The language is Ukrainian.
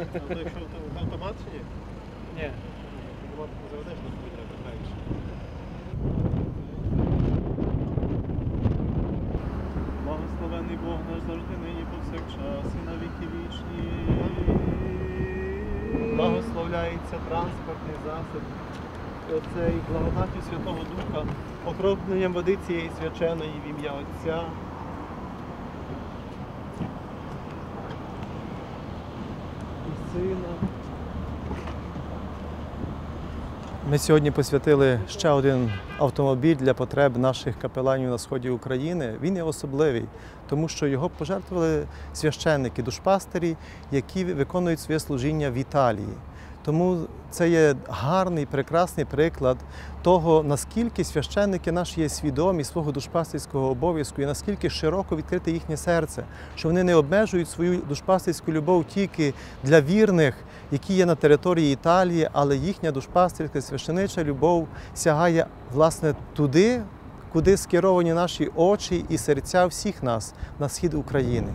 Якщо автомат чи ні? Ні. Автомат не заведеш, то буде катаєш. Благословений Бог наш завжди нині повсякчас і на віки вічні. Благословляється транспортний засіб. Оцей благодаттю Святого Духа, окропленням води цієї свяченої в ім'я Отця. І Сина. Ми сьогодні посвятили ще один автомобіль для потреб наших капеланів на сході України. Він є особливий, тому що його пожертвували священники, душпастері, які виконують своє служіння в Італії. Тому це є гарний, прекрасний приклад того, наскільки священники наші є свідомі свого душпастерського обов'язку і наскільки широко відкрите їхнє серце, що вони не обмежують свою душпастерську любов тільки для вірних, які є на території Італії, але їхня душпастерська священича любов сягає власне туди, куди скеровані наші очі і серця всіх нас на схід України.